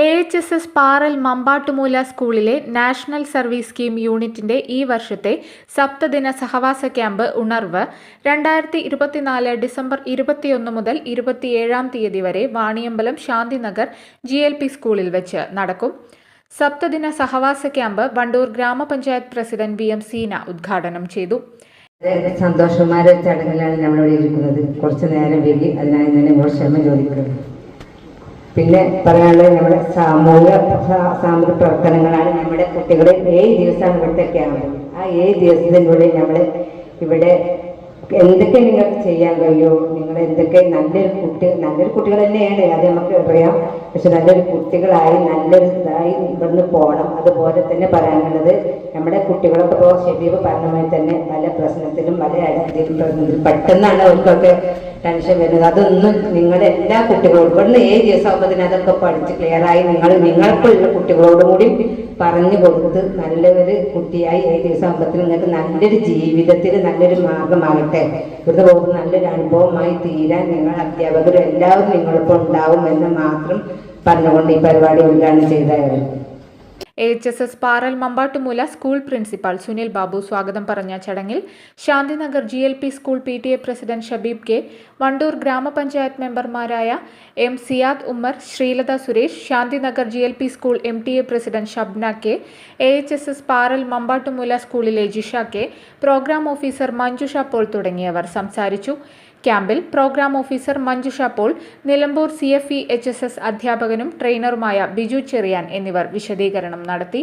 A H S S Paral Mambattumoola സ്കൂളിലെ national service scheme യൂണിറ്റിന്റെ ഈ വർഷത്തെ സപ്തദിന സഹവാസ ക്യാമ്പ് ഉണർവ് രണ്ടായിരത്തി ഇരുപത്തിനാല് ഡിസംബർ ഇരുപത്തിയൊന്ന് മുതൽ ഇരുപത്തിയേഴാം തീയതി വരെ Vaniyambalam Shanthinagar G L P സ്കൂളിൽ വെച്ച് നടക്കും. സപ്തദിന സഹവാസ ക്യാമ്പ് വണ്ടൂർ ഗ്രാമപഞ്ചായത്ത് പ്രസിഡന്റ് വി എം സീന ഉദ്ഘാടനം ചെയ്തു. സന്തോഷമായ ചടങ്ങിലാണ് നമ്മളിവിടെ ഇരിക്കുന്നത്. കുറച്ചു നേരം വേണ്ടി അതിനായി തന്നെ ക്ഷമ ചോദിക്കുന്നു. പിന്നെ പറയാനുള്ളത് നമ്മുടെ സാമൂഹിക സാമൂഹിക പ്രവർത്തനങ്ങളാണ് നമ്മുടെ കുട്ടികളെ ഏഴ് ദിവസമാണ് ഇവിടുത്തെ ക്യാമ്പ് ആ ഏഴ് ദിവസത്തിനുള്ളിൽ നമ്മൾ ഇവിടെ എന്തൊക്കെ നിങ്ങൾക്ക് ചെയ്യാൻ കഴിയുമോ നിങ്ങൾ എന്തൊക്കെ നല്ലൊരു കുട്ടി നല്ലൊരു കുട്ടികൾ തന്നെയാണ്. അത് നമുക്ക് അറിയാം. പക്ഷെ നല്ലൊരു കുട്ടികളായി നല്ലൊരു ഇതായി ഇവിടുന്ന് പോകണം അതുപോലെ തന്നെ പറയാനുള്ളത് നമ്മുടെ കുട്ടികളൊക്കെ ഇപ്പോൾ ഷെബീബ് പറഞ്ഞ പോലെ തന്നെ പല പ്രശ്നത്തിലും പല പ്രശ്നത്തിലും പെട്ടെന്നാണ് അവർക്കൊക്കെ ടെൻഷൻ വരുന്നത്. അതൊന്നും നിങ്ങളുടെ എല്ലാ കുട്ടികളോടും ഇവിടുന്ന് ഏഴ് ദിവസം ആകുമ്പോൾ അതൊക്കെ പഠിച്ച് ക്ലിയറായി നിങ്ങൾ നിങ്ങൾക്കുള്ള കുട്ടികളോടും കൂടി പറഞ്ഞു കൊടുത്ത് നല്ലൊരു കുട്ടിയായി ഏഴ് ദിവസം ആകുമ്പോഴത്തേനും നിങ്ങൾക്ക് നല്ലൊരു ജീവിതത്തിൽ നല്ലൊരു മാർഗമാകട്ടെ ഇവിടുന്ന് പോകുന്ന നല്ലൊരു അനുഭവമായി തീരാൻ നിങ്ങൾ അധ്യാപകരും എല്ലാവരും നിങ്ങളിപ്പോൾ ഉണ്ടാവും എന്ന് മാത്രം പറഞ്ഞുകൊണ്ട് ഈ പരിപാടി ഉദ്ഘാടനം ചെയ്തായിരുന്നു H S S Paral Mambattumoola school principal Sunil Babu സ്വാഗതം പറഞ്ഞ ചടങ്ങിൽ Shanthinagar G L P school P T A president Shabeeb K Wandoor ഗ്രാമപഞ്ചായത്ത് മെമ്പർമാരായ M Siyad Ummer Sreelatha Suresh Shanthinagar G L P school M T A president Shabna K A H S S Paral Mambattumoola സ്കൂളിലെ Jisha K programme officer Manjusha Paul തുടങ്ങിയവർ സംസാരിച്ചു. ക്യാമ്പിൽ programme officer Manjusha Paul Nilambur C F E H S S അധ്യാപകനും ട്രെയിനറുമായ ബിജു ചെറിയാൻ എന്നിവർ വിശദീകരണം നടത്തി.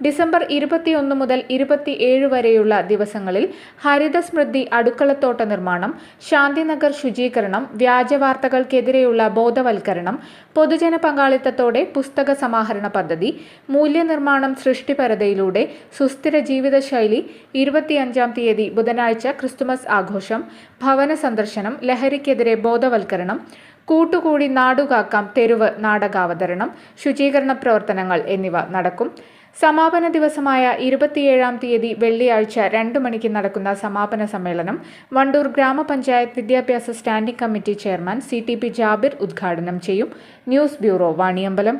December ഇരുപത്തിയൊന്ന് മുതൽ ഇരുപത്തിയേഴ് വരെയുള്ള ദിവസങ്ങളിൽ ഹരിത സ്മൃതി അടുക്കളത്തോട്ട നിർമ്മാണം ശാന്തിനഗർ ശുചീകരണം വ്യാജവാർത്തകൾക്കെതിരെയുള്ള ബോധവൽക്കരണം പൊതുജന പങ്കാളിത്തത്തോടെ പുസ്തക സമാഹരണ പദ്ധതി മൂല്യനിർമ്മാണം സൃഷ്ടിപരതയിലൂടെ സുസ്ഥിര ജീവിതശൈലി ഇരുപത്തിയഞ്ചാം തീയതി ബുധനാഴ്ച ക്രിസ്തുമസ് ആഘോഷം ഭവന സന്ദർശനം ലഹരിക്കെതിരെ ബോധവൽക്കരണം കൂട്ടുകൂടി നാടുകാക്കാം തെരുവ് നാടകാവതരണം ശുചീകരണ പ്രവർത്തനങ്ങൾ എന്നിവ നടക്കും. സമാപന ദിവസമായ ഇരുപത്തിയേഴാം തീയതി വെള്ളിയാഴ്ച രണ്ട് മണിക്ക് നടക്കുന്ന സമാപന സമ്മേളനം വണ്ടൂർ ഗ്രാമപഞ്ചായത്ത് വിദ്യാഭ്യാസ standing committee chairman C T P Jabir ഉദ്ഘാടനം ചെയ്യും. News bureau Vaniyambalam.